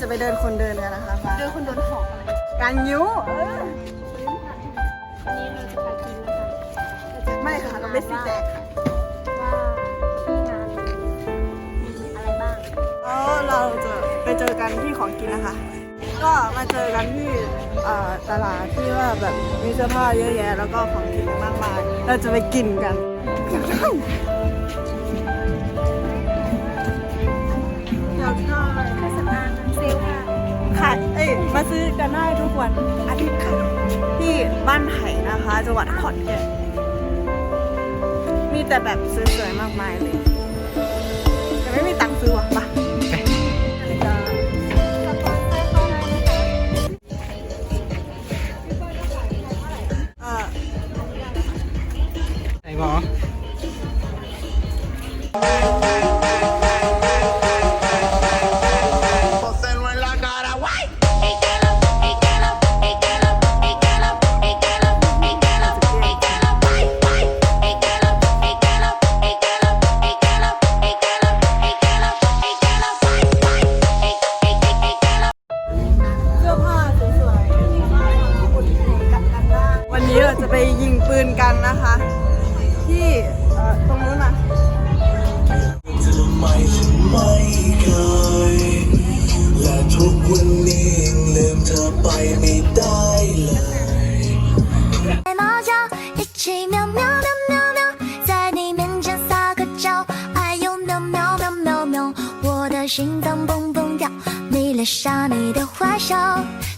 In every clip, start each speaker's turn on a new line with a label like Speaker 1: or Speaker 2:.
Speaker 1: จะไปเดินคนเดินกันนะคะมา
Speaker 2: เจอคนโดนหอกอะไร
Speaker 1: การยิ้วเออ
Speaker 2: วันนี้เราจะไปกินนะคะเราจะ
Speaker 1: ไม่ค่ะเราไม่สีแตกค่ะ
Speaker 2: ว่าที่งานมีอะไรบ้าง
Speaker 1: แล้วเราจะไปเจอกันที่ของกินนะคะ ก็มาเจอกันที่เอ่อตลาดที่ว่าแบบมีเสื้อผ้าเยอะแยะ แล้วก็ของกินมากมาย เราจะไปกินกันอยากได้ ขายเอ้ยมาซื้อกันได้ทุกวันอาทิตย์ค่ะที่บ้านไผ่นะคะจังหวัดขอนแก่นมีแต่แบบสวยๆมากมายเลยแต่ไม่มีตังค์ซื้อว่ะปะ
Speaker 2: สปอนเซอร์เข้าได้นะคะ
Speaker 1: เออ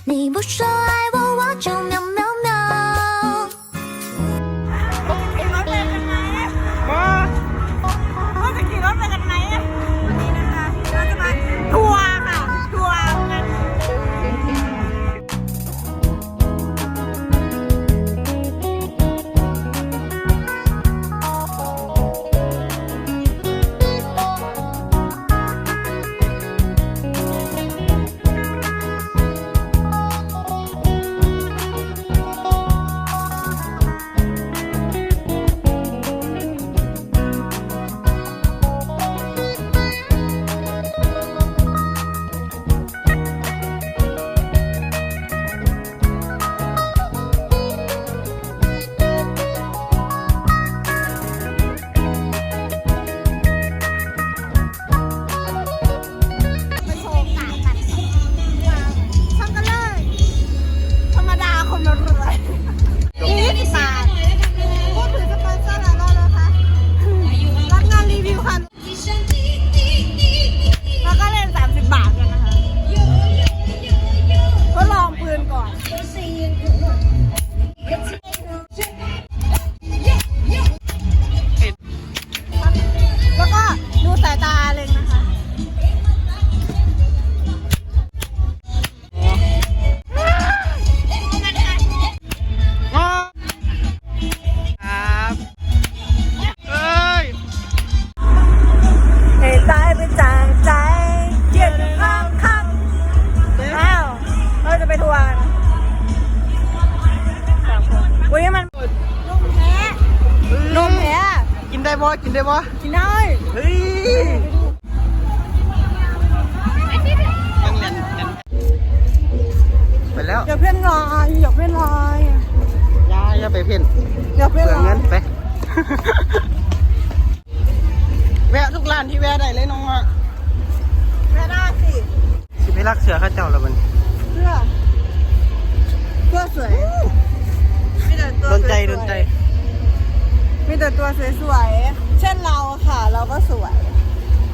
Speaker 3: 你不说爱我，我就喵喵。
Speaker 1: ได้บ่กินได้
Speaker 4: บ่กินได้เฮ้ยยังเล่นเล่นไปแล้ว
Speaker 1: อย่าเพ่นลายอย่าเพ่นลาย
Speaker 4: อยาอย่าไปเพ่น
Speaker 1: อย่า
Speaker 4: เปลื
Speaker 1: เพ่น
Speaker 4: อง
Speaker 1: ลา
Speaker 4: เงิ
Speaker 1: ย
Speaker 4: นไปแวะทุกร้านที่แวะได้เลยน้องอะ
Speaker 1: แม่ได้สิ
Speaker 4: สิไปรักเสือเข้าเจ้าแล้วมัน
Speaker 1: เสื้อ แต่ตัวสวยๆ เช่นเราค่ะ เราก็สวย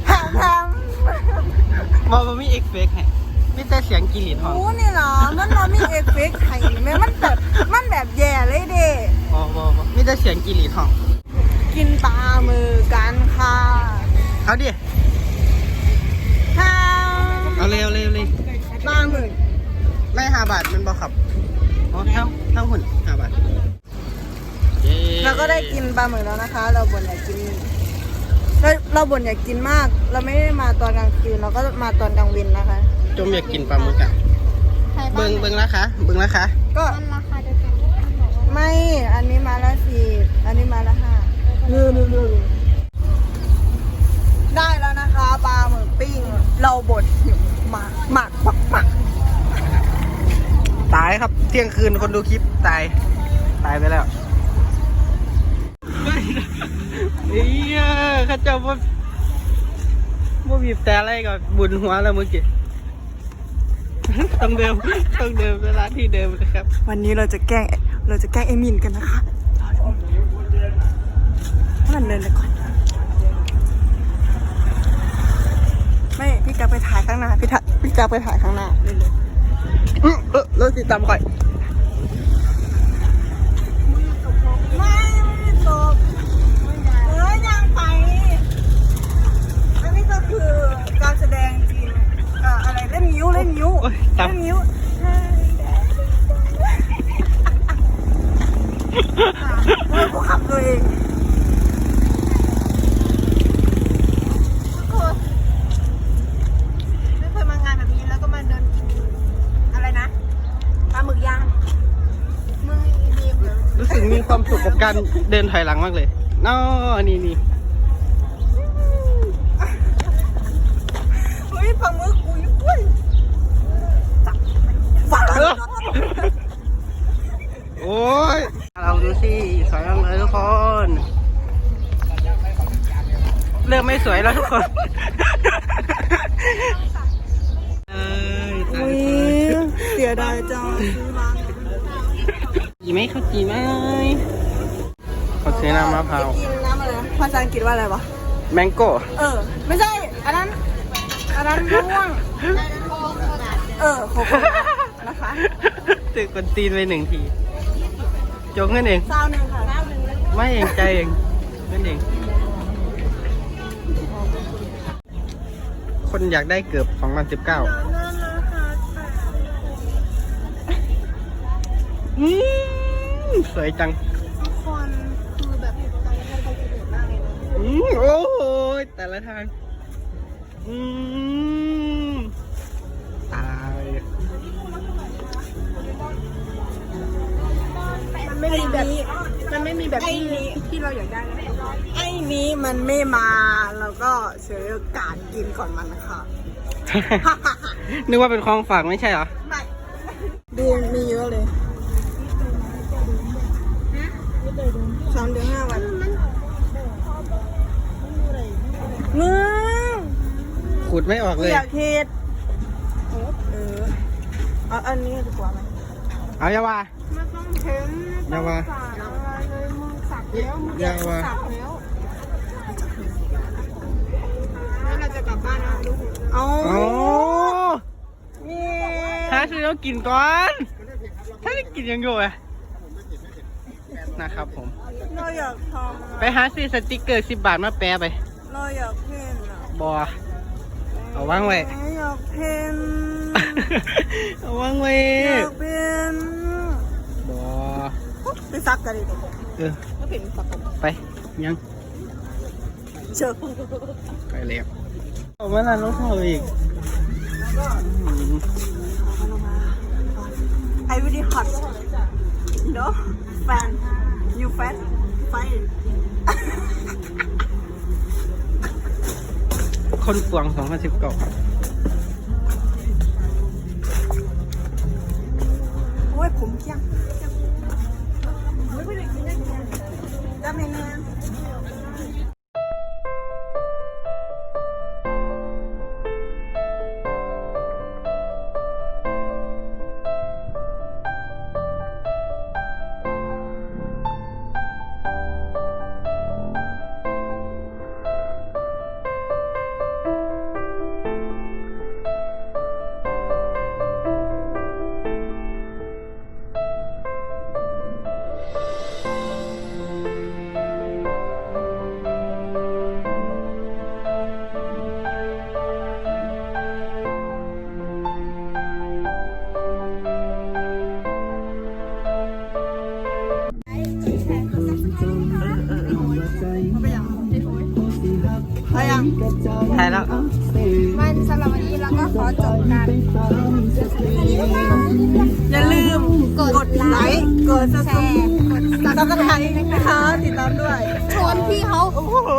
Speaker 1: แถมแถม
Speaker 4: บอมันมีเอฟเฟกต์ให้มีแต่เสียงกิริตหอม
Speaker 1: อู้นี่เนาะมันบ่มีเอฟเฟกต์ให้แม่มันแบบมันแบบแย่เลยเด้
Speaker 4: บอบอบอมีแต่เสียงกิริตหอม
Speaker 1: กินปลาหมือกันค่ะ
Speaker 4: เอาดิ
Speaker 1: ข้าว
Speaker 4: เอาเลยเอาเลยเอาเลย
Speaker 1: ปลาหมึก
Speaker 4: ไม่ห้าบาทมันบอขับ อ๋อเท่าเท่าหุ่นห้าบาท เย้
Speaker 1: เราก็ได้กินปลาหมึกแล้วนะคะ เราบ่นอยากกินเราเราบ่นอยากกินมาก เราไม่ได้มาตอนกลางคืนเราก็มาตอนกลางวันนะคะ
Speaker 4: จมอยากกินปลาหมึกอะ
Speaker 2: ใครบ้า
Speaker 4: เบิ้
Speaker 2: ง
Speaker 4: งเบิ้งราคาเบิ้งราคา
Speaker 1: ก็
Speaker 2: มันราคาเดียวกันที่ท่านบอกว่า
Speaker 1: ไม่อันนี้มาละสี่อันนี้มาละห้าลืมลืมลืมได้แล้วนะคะปลาหมึกปิ้ง เราบดหิวมากหมักปัก
Speaker 4: ครับ เที่ยงคืนคนดูคลิปตาย ตายไปแล้ว เฮ้ยข้าเจ้าว่าว่าบีบแต่อะไรกับบุญหัวแล้วเมื่อกี้ต้องเดิมต้องเดิมเวลาที่เดิมนะครับ
Speaker 1: วันนี้เราจะแกล้งเราจะแกล้งเอมินกันนะคะให้มันเดินไปก่อน ไม่พี่กักไปถ่ายข้างหน้าพี่ทัพี่กักไปถ่ายข้างหน้าเร็ว
Speaker 4: อื้อเออรถติดตามก่อน
Speaker 1: คือการแสดงจริงเอ่ออะไรเล่นนิ้วเล่นนิ้ว
Speaker 4: โอ้ยตาม
Speaker 1: เล่นนิ้วเออกูขับตัวเอง
Speaker 2: ทุกคนไม่เคยมางานแบบนี้แล้วก็มาเดินกินอะไรนะปลาหมึกย่างมึงดีเหมือน
Speaker 4: รู้สึกมีความสุขกับการเดินถอยหลังมากเลยน้อนี่นี่ โอ้ยเราดูสิสวยมากเลยทุกคน เริ่มไม่สวยแล้วทุกคนเอ้ยตาย
Speaker 1: อุ้ยเสียดายจังซื้อร้าน
Speaker 4: จีไหมเขาจีไหมเขาซื้อน้ำมะพร้าว
Speaker 1: กินน้ำอะไรนะภาษาอังกฤษว่าอะไรวะ
Speaker 4: แมงโก้
Speaker 1: เออ ไม่ใช่ อันนั้น อันนั้นมะม่วง เออโคโค่ นะคะ
Speaker 4: ตึกคนตีนไปหนึ่งที จงเงินเอง
Speaker 1: ซาวหนึ่งค่ะซาวหนึ่งเลย
Speaker 4: ไม่เองใจเองเงินเอง คนอยากได้เกือบ2019อืมสวยจัง
Speaker 2: ทุกคนคือแบบตอนนี้เขาไปกินมากเลยนะ
Speaker 4: อืมโอ้โหแต่ละทางอืม
Speaker 2: มันไม่มีแบบมันไม่มีแบบที่ที่เราอยากได้นะ
Speaker 1: ไอ้นี้มันไม่มาแล้วก็เสียโอกาสกินก่อนมันนะคะ
Speaker 4: นึกว่าเป็นของฝากไม่ใช่เหรอ
Speaker 1: ไม่ดูมีเยอะเลยสามเดือนห้าวันมึง
Speaker 4: ขูดไม่ออกเลย
Speaker 1: อยากเทศเออเอาอันนี้ดีกว่าไหม
Speaker 4: เอาอย่าว่า
Speaker 2: ไม่ต้องเพ้น
Speaker 4: อย่าว่า
Speaker 2: สาดอะไรเลยมึงสักแล้วมึง
Speaker 4: อย่าว่า
Speaker 2: สักแล้วแล้วเราจะกลับบ้านนะลูก
Speaker 1: เอา
Speaker 4: โอ้
Speaker 1: นี่
Speaker 4: ถ้าซื้อต้องกินก่อน ถ้าไม่กินยังอยู่อะนะครับผม
Speaker 1: เราอยากท
Speaker 4: ไปหาซื้อสติกเกอร์สิบบาทมาแปะไปำ
Speaker 1: เราอยากเพ้นอะ
Speaker 4: บอเอาวางไว้
Speaker 1: อยากเพ้น
Speaker 4: เอาวางไว้
Speaker 1: อยากเพ้น
Speaker 4: บอ
Speaker 1: ไปซักกันดีกว่า
Speaker 4: เออ
Speaker 1: ก็เพ้นซักกัน
Speaker 4: ไปยัง
Speaker 1: เชิญ
Speaker 4: ไปแล้วเอามาลานรถเท่าอีกอืม
Speaker 1: ไอวิดีฮอตเนาะแฟน you fan ไฟ
Speaker 4: คนกวาง2019ครับ
Speaker 1: โอ้ำ
Speaker 2: หรับวันนี้เราก็ขอจบกัน
Speaker 1: อย่าลืมกดไลค์กดซับสไครต์กดซับสไครต์นะคะติดตามด้วย
Speaker 2: ชวนพี่เขา
Speaker 1: โอ้โห